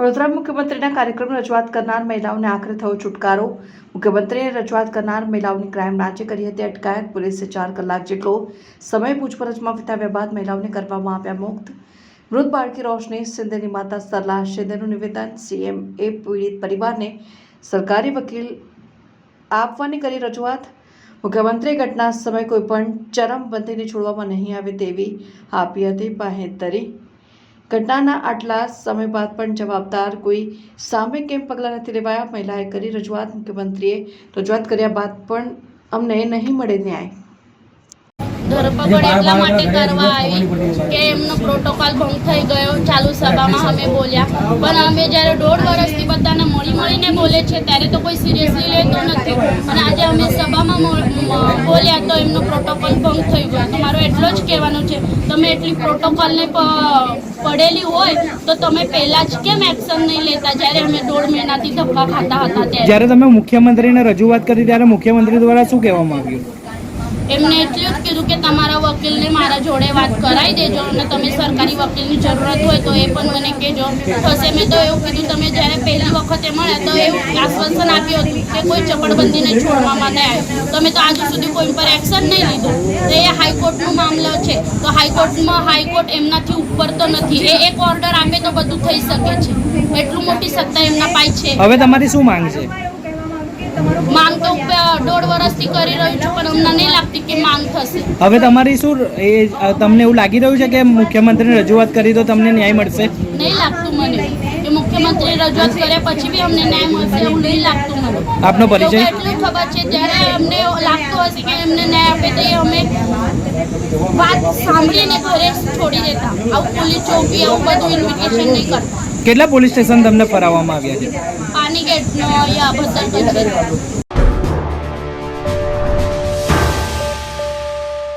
વડોદરા મુખ્યમંત્રીના કાર્યક્રમ રજૂઆત કરનાર મહિલાઓને આખરે થયો છુટકારો મુખ્યમંત્રીએ રજૂઆત કરનાર મહિલાઓની ક્રાઇમ બ્રાન્ચે કરી હતી અટકાયત પોલીસે ચાર કલાક જેટલો સમય પૂછપરછમાં વિતાવ્યા બાદ મહિલાઓને કરવામાં આવ્યા મુક્ત મૃત બાળકી રોશની શિંદેની માતા સરલા શિંદેનું નિવેદન સીએમ એ પીડિત પરિવારને સરકારી વકીલ આપવાની કરી રજૂઆત મુખ્યમંત્રીએ ઘટના સમયે કોઈપણ ચરમબંધીને છોડવામાં નહીં આવે તેવી આપી હતી બાહેંધરી ઘટનાના આટલા સમય બાદ પણ જવાબદાર કોઈ સામે કેમ પગલાં નથી લેવાયા? મહિલાએ કરી રજૂઆત મુખ્યમંત્રીએ રજૂઆત કર્યા બાદ પણ અમને નહીં મળે ન્યાય. ધરપકડ એટલા માટે કરવા આવી કે એમનો પ્રોટોકોલ ભંગ થઈ ગયો ચાલુ સભામાં અમે બોલ્યા. પણ અમે જ્યારે દોઢ વર્ષથી બધાને મળી મળીને બોલે છે ત્યારે તો કોઈ સિરિયસલી લેતો નથી. અને આજે અમે સભામાં બોલ્યા તો એમનો પ્રોટોકોલ ભંગ થઈ ગયો તો મારો એટલો જ કહેવાનું છે. તમે એટલી પ્રોટોકોલને પડેલી હોય તો તમે પહેલા જ કેમ એક્શન નહીં લેતા? જ્યારે અમે દોઢ મહિનાથી ધક્કા ખાતા હતા ત્યારે. જ્યારે તમે મુખ્યમંત્રીને રજૂઆત કરી ત્યારે મુખ્યમંત્રી દ્વારા શું કહેવામાં આવ્યું? એમને એટલું જ કીધું કે તમારા વકીલને મારા જોડે વાત કરાવી દેજો અને તમે સરકારી વકીલની જરૂરત હોય તો એ પણ મને કહેજો. થશે મેં તો એવું કીધું તમે જ્યારે પહેલી વખતે મળ્યા તો એવું આશ્વાસન આપ્યું હતું કે કોઈ ચપડબંધીને છોડવામાં નહીં આવ્યું. તમે તો આજ સુધી કોઈ પર એક્શન નહીં લીધું. તો એ હાઈકોર્ટનો મામલો છે. તો હાઈકોર્ટમાં હાઈકોર્ટ એમનાથી ઉપર તો નથી. એ એક ઓર્ડર આપે તો બધું થઈ શકે છે. એટલું મોટી સત્તા એમના પાય છે. હવે તમારી શું માંગ છે? માંગ તો ઉપર વર્ષથી કરી રહ્યું છું પણ અમને નહીં લાગતી કે માંગ થશે. હવે તમારી શું એ તમને એવું લાગી રહ્યું છે કે મુખ્યમંત્રીને રજૂઆત કરી તો તમને ન્યાય મળશે? નહીં લાગતું મને. કે મુખ્યમંત્રી રજૂઆત કર્યા પછી બી અમને ન્યાય મળશે એવું નહીં લાગતું મને. આપનો પરિચય? એટલું ખબર છે જ્યારે અમને લાગતું હશે કે એમને ન્યાય આપે તો અમે વાત સાંભળીને ઘરે છોડી દેતા. આવું પોલીસ ચોકી આવું બધું ઇન્વિટેશન નહીં કરતા. કેટલા પોલીસ સ્ટેશન તમને ફરાવવામાં આવ્યા છે? પાણી યા કચેરી.